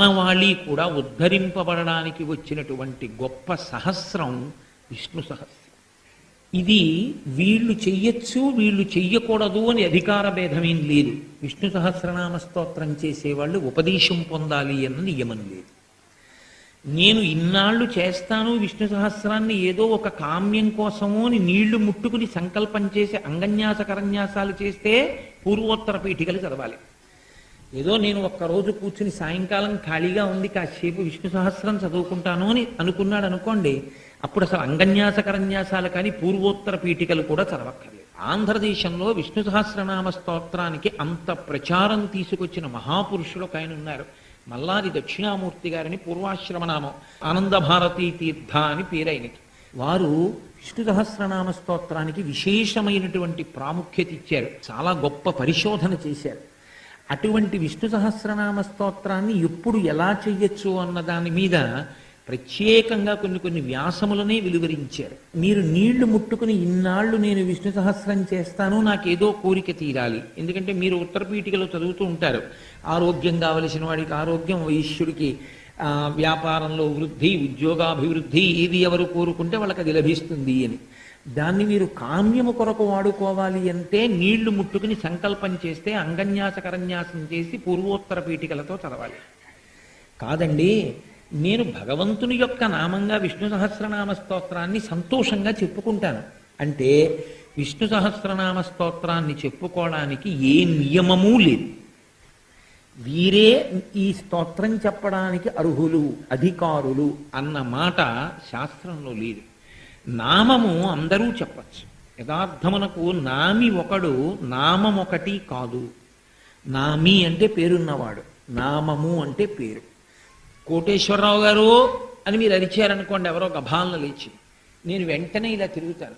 మానవాళి కూడా ఉద్ధరింపబడడానికి వచ్చినటువంటి గొప్ప సహస్రం విష్ణు సహస్రం. ఇది వీళ్ళు చెయ్యొచ్చు వీళ్ళు చెయ్యకూడదు అని అధికార భేదమేం లేదు. విష్ణు సహస్రనామ స్తోత్రం చేసేవాళ్ళు ఉపదేశం పొందాలి అన్న నియమం లేదు. నేను ఇన్నాళ్ళు చేస్తాను విష్ణు సహస్రాన్ని ఏదో ఒక కామ్యం కోసము అని నీళ్ళు ముట్టుకుని సంకల్పం చేసి అంగన్యాస కరన్యాసాలు చేస్తే పూర్వోత్తర పీఠికలు చదవాలి. ఏదో నేను ఒక్కరోజు కూర్చుని సాయంకాలం ఖాళీగా ఉంది కాసేపు విష్ణు సహస్రం చదువుకుంటాను అని అనుకున్నాడు అనుకోండి అప్పుడు అసలు అంగన్యాస కరన్యాసాలు కానీ పూర్వోత్తర పీఠికలు కూడా చదవక్కర్లేదు. ఆంధ్రదేశంలో విష్ణు సహస్రనామ స్తోత్రానికి అంత ప్రచారం తీసుకొచ్చిన మహాపురుషులు ఒక ఆయన ఉన్నారు. మల్లాది దక్షిణామూర్తి గారిని పూర్వాశ్రమనామం ఆనంద భారతీ తీర్థ అని పేరైనకి వారు విష్ణు సహస్రనామ స్తోత్రానికి విశేషమైనటువంటి ప్రాముఖ్యత ఇచ్చారు. చాలా గొప్ప పరిశోధన చేశారు. అటువంటి విష్ణు సహస్రనామ స్తోత్రాన్ని ఎప్పుడు ఎలా చెయ్యొచ్చు అన్న దాని మీద ప్రత్యేకంగా కొన్ని కొన్ని వ్యాసములనే వెలువరించారు. మీరు నీళ్ళు ముట్టుకుని ఇన్నాళ్ళు నేను విష్ణు సహస్రం చేస్తాను నాకేదో కోరిక తీరాలి. ఎందుకంటే మీరు ఉత్తరపీఠికలో చదువుతూ ఉంటారు. ఆరోగ్యం కావలసిన వాడికి ఆరోగ్యం వైశ్యుడికి వ్యాపారంలో వృద్ధి ఉద్యోగాభివృద్ధి ఏది ఎవరు కోరుకుంటే వాళ్ళకి అది లభిస్తుంది అని. దాన్ని మీరు కామ్యము కొరకు వాడుకోవాలి అంటే నీళ్ళు ముట్టుకుని సంకల్పం చేస్తే అంగన్యాస కరన్యాసం చేసి పూర్వోత్తర పీఠికలతో చదవాలి. కాదండి నేను భగవంతుని యొక్క నామంగా విష్ణు సహస్రనామ స్తోత్రాన్ని సంతోషంగా చెప్పుకుంటాను. అంటే విష్ణు సహస్రనామ స్తోత్రాన్ని చెప్పుకోవడానికి ఏ నియమమూ లేదు. వీరే ఈ స్తోత్రం చెప్పడానికి అర్హులు అధికారులు అన్న మాట శాస్త్రంలో లేదు. నామము అందరూ చెప్పచ్చు. యథార్థమునకు నామి ఒకడు నామం ఒకటి కాదు. నామి అంటే పేరున్నవాడు. నామము అంటే పేరు. కోటేశ్వరరావు గారు అని మీరు అరిచారనుకోండి ఎవరో గభాలను లేచి. నేను వెంటనే ఇలా తిరుగుతాను.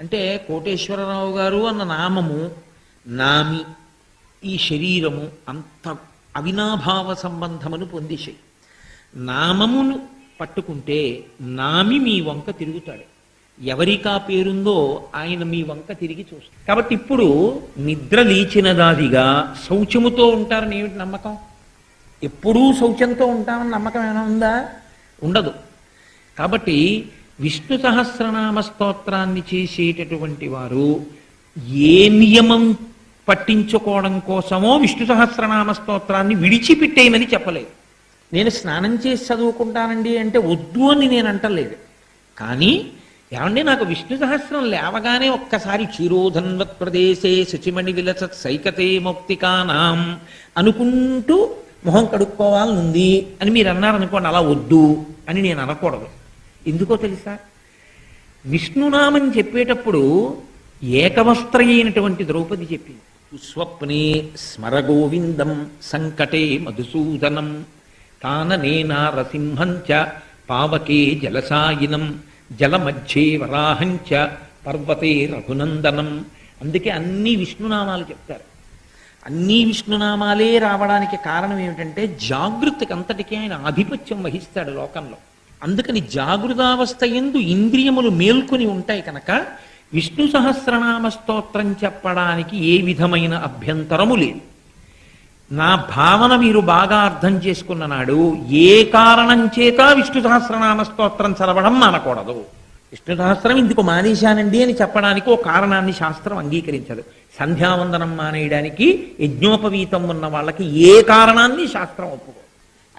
అంటే కోటేశ్వరరావు గారు అన్న నామము నామి ఈ శరీరము అంత అవినాభావ సంబంధమును పొందిశాయి నామమును పట్టుకుంటే నామి మీ వంక తిరుగుతాడు. ఎవరికా పేరుందో ఆయన మీ వంక తిరిగి చూస్తాడు. కాబట్టి ఇప్పుడు నిద్ర లేచినదాదిగా శౌచముతో ఉంటారని ఏమిటి నమ్మకం? ఎప్పుడూ శౌచంతో ఉంటామని నమ్మకం ఏమైనా ఉందా? ఉండదు. కాబట్టి విష్ణు సహస్రనామ స్తోత్రాన్ని చేసేటటువంటి వారు ఏ నియమం పట్టించుకోవడం కోసమో విష్ణు సహస్రనామ స్తోత్రాన్ని విడిచిపెట్టేయమని చెప్పలేదు. నేను స్నానం చేసి చదువుకుంటానండి అంటే వద్దు అని నేను అంటలేదు. కానీ ఏమండి నాకు విష్ణు సహస్రం లేవగానే ఒక్కసారి చిరోధన్వత్ ప్రదేశే శుచిమణి విలసత్ సైకతే మౌక్తికానాం అనుకుంటూ మొహం కడుక్కోవాలనుంది అని మీరు అన్నారనుకోండి అలా వద్దు అని నేను అనకూడదు. ఎందుకో తెలుసా? విష్ణునామం చెప్పేటప్పుడు ఏకవస్త్ర అయినటువంటి ద్రౌపది చెప్పింది. స్వప్నే స్మరగోవిందం సంకటే మధుసూదనం కాననే రసింహంచ పావకే జలసాయినం జలమధ్యే వరాహంచ పర్వతే రఘునందనం అందుకే అన్ని విష్ణునామాలు చెప్తారు. అన్ని విష్ణునామాలే రావడానికి కారణం ఏమిటంటే జాగృతికి అంతటికీ ఆయన ఆధిపత్యం వహిస్తాడు లోకంలో. అందుకని జాగృతావస్థ ఎందు ఇంద్రియములు మేల్కొని ఉంటాయి కనుక విష్ణు సహస్రనామ స్తోత్రం చెప్పడానికి ఏ విధమైన అభ్యంతరము లేదు. నా భావన మీరు బాగా అర్థం చేసుకున్న నాడు ఏ కారణం చేత విష్ణు సహస్రనామ స్తోత్రం చదవడం మానకూడదు. విష్ణు సహస్రం ఇందుకు మానేశానండి అని చెప్పడానికి ఓ కారణాన్ని శాస్త్రం అంగీకరించదు. సంధ్యావందనం మానేయడానికి యజ్ఞోపవీతం ఉన్న వాళ్ళకి ఏ కారణాన్ని శాస్త్రం ఒప్పుకో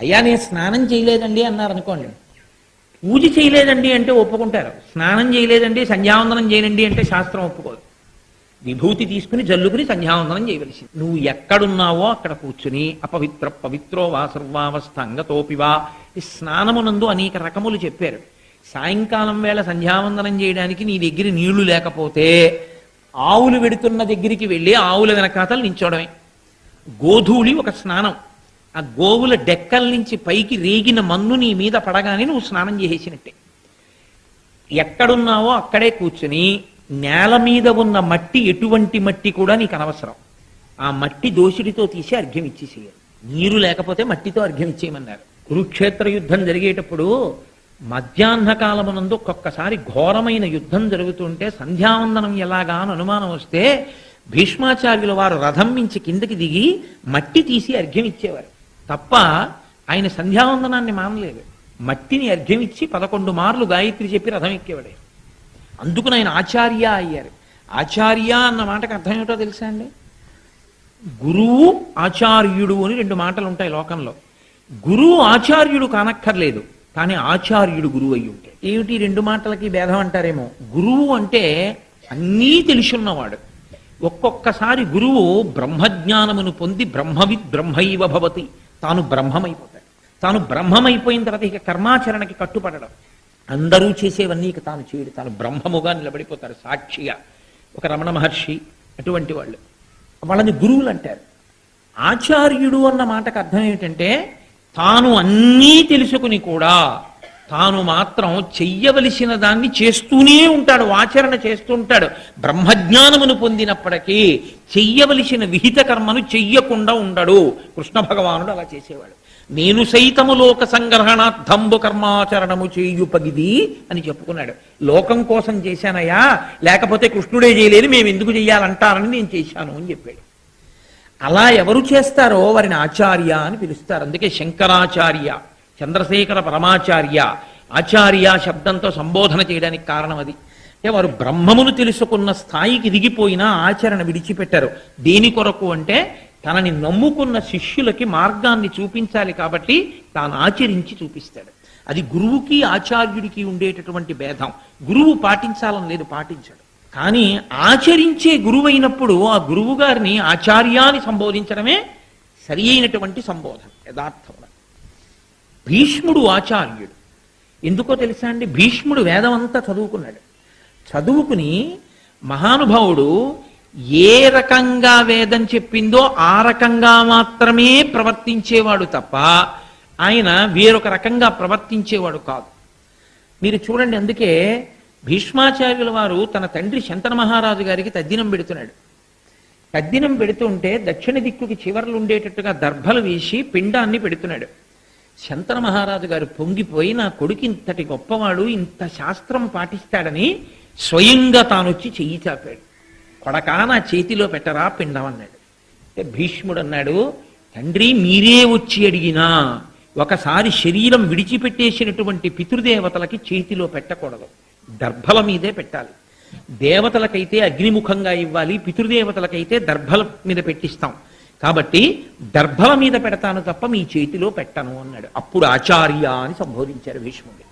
అయ్యా నేను స్నానం చేయలేదండి అన్నారు అనుకోండి. పూజ చేయలేదండి అంటే ఒప్పుకుంటారు. స్నానం చేయలేదండి సంధ్యావందనం చేయనండి అంటే శాస్త్రం ఒప్పుకోదు. విభూతి తీసుకుని జల్లుకుని సంధ్యావందనం చేయవలసింది. నువ్వు ఎక్కడున్నావో అక్కడ కూర్చుని అపవిత్ర పవిత్రో వా సర్వావస్థ అంగతోపివా స్నానమునందు అనేక రకములు చెప్పారు. సాయంకాలం వేళ సంధ్యావందనం చేయడానికి నీ దగ్గర నీళ్ళు లేకపోతే ఆవులు వెడుతున్న దగ్గరికి వెళ్ళి ఆవుల వెనకాతలు నించోడమే. గోధూళి ఒక స్నానం. ఆ గోవుల డెక్కల నుంచి పైకి రేగిన మన్ను నీ మీద పడగానే నువ్వు స్నానం చేసేసినట్టే. ఎక్కడున్నావో అక్కడే కూర్చుని నేల మీద ఉన్న మట్టి ఎటువంటి మట్టి కూడా నీకు అనవసరం. ఆ మట్టి దోషుడితో తీసి అర్ఘ్యం ఇచ్చేసేయాలి. నీరు లేకపోతే మట్టితో అర్ఘ్యం ఇచ్చేయమన్నారు. కురుక్షేత్ర యుద్ధం జరిగేటప్పుడు మధ్యాహ్న కాలమునందు ఒక్కొక్కసారి ఘోరమైన యుద్ధం జరుగుతుంటే సంధ్యావందనం ఎలాగా అని అనుమానం వస్తే భీష్మాచార్యుల వారు రథం మించి కిందకి దిగి మట్టి తీసి అర్ఘ్యం ఇచ్చేవారు. తప్ప ఆయన సంధ్యావందనాన్ని మానలేదు. మట్టిని అర్ఘ్యం ఇచ్చి పదకొండు మార్లు గాయత్రి చెప్పి రథం ఎక్కేవాడే. అందుకుని ఆయన ఆచార్య అయ్యారు. ఆచార్య అన్న మాటకు అర్థం ఏమిటో తెలుసా అండి? గురువు ఆచార్యుడు అని రెండు మాటలు ఉంటాయి లోకంలో. గురువు ఆచార్యుడు కానక్కర్లేదు కానీ ఆచార్యుడు గురువు అయ్యి ఉంటాడు. ఏమిటి రెండు మాటలకి భేదం అంటారేమో? గురువు అంటే అన్నీ తెలుసున్నవాడు. ఒక్కొక్కసారి గురువు బ్రహ్మజ్ఞానమును పొంది బ్రహ్మవిద్ బ్రహ్మైవ భవతి. తాను బ్రహ్మమైపోతాడు. తాను బ్రహ్మమైపోయిన తర్వాత ఇక కర్మాచరణకి కట్టుపడడం అందరూ చేసేవన్నీ ఇక తాను చేయడు. తాను బ్రహ్మముగా నిలబడిపోతారు. సాక్షిగా. ఒక రమణ మహర్షి అటువంటి వాళ్ళు. వాళ్ళని గురువులు అంటారు. ఆచార్యుడు అన్న మాటకు అర్థం ఏమిటంటే తాను అన్నీ తెలుసుకుని కూడా తాను మాత్రం చెయ్యవలసిన దాన్ని చేస్తూనే ఉంటాడు. ఆచరణ చేస్తూ ఉంటాడు బ్రహ్మజ్ఞానమును పొందినప్పటికీ చెయ్యవలసిన విహిత కర్మను చెయ్యకుండా ఉండడు. కృష్ణ భగవానుడు అలా చేసేవాడు. నేను సైతము లోక సంగ్రహణార్థంబు కర్మాచరణము చేయు పగిది అని చెప్పుకున్నాడు. లోకం కోసం చేశానయ్యా లేకపోతే కృష్ణుడే చేయలేదు మేము ఎందుకు చెయ్యాలంటారని నేను చేశాను అని చెప్పాడు. అలా ఎవరు చేస్తారో వారిని ఆచార్య అని పిలుస్తారు. అందుకే శంకరాచార్య చంద్రశేఖర పరమాచార్య ఆచార్య శబ్దంతో సంబోధన చేయడానికి కారణం అది. అంటే వారు బ్రహ్మమును తెలుసుకున్న స్థాయికి దిగిపోయినా ఆచరణ విడిచిపెట్టారు. దేని కొరకు అంటే తనని నమ్ముకున్న శిష్యులకి మార్గాన్ని చూపించాలి కాబట్టి తాను ఆచరించి చూపిస్తాడు. అది గురువుకి ఆచార్యుడికి ఉండేటటువంటి భేదం. గురువు పాటించాలని లేదు పాటించాడు. కానీ ఆచరించే గురువైనప్పుడు ఆ గురువు గారిని ఆచార్యాన్ని సంబోధించడమే సరి అయినటువంటి సంబోధన యథార్థమున భీష్ముడు ఆచార్యుడు. ఎందుకో తెలుసా అండి? భీష్ముడు వేదం అంతా చదువుకున్నాడు. చదువుకుని మహానుభావుడు ఏ రకంగా వేదం చెప్పిందో ఆ రకంగా మాత్రమే ప్రవర్తించేవాడు తప్ప ఆయన వేరొక రకంగా ప్రవర్తించేవాడు కాదు. మీరు చూడండి అందుకే భీష్మాచార్యుల వారు తన తండ్రి శంతన మహారాజు గారికి తద్దినం పెడుతున్నాడు. తద్దినం పెడుతుంటే దక్షిణ దిక్కుకి చివర్లు ఉండేటట్టుగా దర్భలు వేసి పిండాన్ని పెడుతున్నాడు. శంతన మహారాజు గారు పొంగిపోయి నా కొడుకు ఇంతటి గొప్పవాడు ఇంత శాస్త్రం పాటిస్తాడని స్వయంగా తానొచ్చి చెయ్యి చాపాడు. కొడకా నా చేతిలో పెట్టరా పిండం అన్నాడు. అంటే భీష్ముడు అన్నాడు తండ్రి మీరే వచ్చి అడిగినా ఒకసారి శరీరం విడిచిపెట్టేసినటువంటి పితృదేవతలకి చేతిలో పెట్టకూడదు. దర్భల మీదే పెట్టాలి. దేవతలకైతే అగ్నిముఖంగా ఇవ్వాలి పితృదేవతలకైతే దర్భల మీద పెట్టిస్తాం. కాబట్టి దర్భల మీద పెడతాను తప్ప మీ చేతిలో పెట్టను అన్నాడు. అప్పుడు ఆచార్య అని సంబోధించారు భీష్ముడు.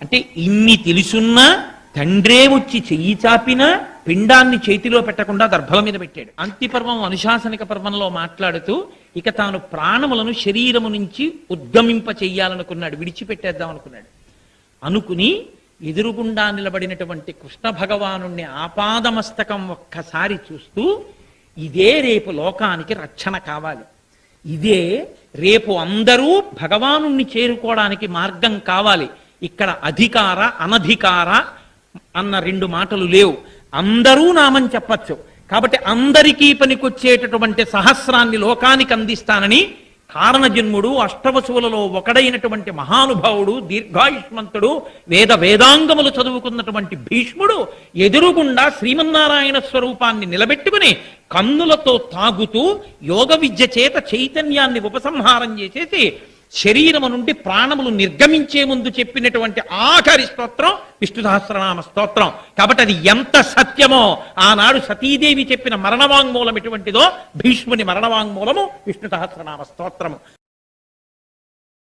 అంటే ఇన్ని తెలుసున్నా తండ్రే వచ్చి చెయ్యి చాపినా పిండాన్ని చేతిలో పెట్టకుండా దర్భల మీద పెట్టాడు. అంతిపర్వం అనుశాసనిక పర్వంలో మాట్లాడుతూ ఇక తాను ప్రాణములను శరీరము నుంచి ఉద్గమింప చెయ్యాలనుకున్నాడు. విడిచిపెట్టేద్దాం అనుకున్నాడు. అనుకుని ఎదురుగుండా నిలబడినటువంటి కృష్ణ భగవాను ఆపాదమస్తకం ఒక్కసారి చూస్తూ ఇదే రేపు లోకానికి రక్షణ కావాలి. ఇదే రేపు అందరూ భగవాను చేరుకోవడానికి మార్గం కావాలి. ఇక్కడ అధికార అనధికార అన్న రెండు మాటలు లేవు. అందరూ నామం చెప్పచ్చు. కాబట్టి అందరికీ పనికొచ్చేటటువంటి సహస్రాన్ని లోకానికి అందిస్తానని కారణజన్ముడు అష్టవశువులలో ఒకడైనటువంటి మహానుభావుడు దీర్ఘాయుష్మంతుడు వేద వేదాంగములు చదువుకున్నటువంటి భీష్ముడు ఎదురుగుండా శ్రీమన్నారాయణ స్వరూపాన్ని నిలబెట్టుకుని కన్నులతో తాగుతూ యోగ విద్య చేత చైతన్యాన్ని ఉపసంహారం చేసేసి శరీరము నుండి ప్రాణములు నిర్గమించే ముందు చెప్పినటువంటి ఆఖరి స్తోత్రం విష్ణు సహస్రనామ స్తోత్రం. కాబట్టి అది ఎంత సత్యమో ఆనాడు సతీదేవి చెప్పిన మరణవాంగ్మూలం ఎటువంటిదో భీష్ముని మరణవాంగ్మూలము విష్ణు సహస్రనామ స్తోత్రము.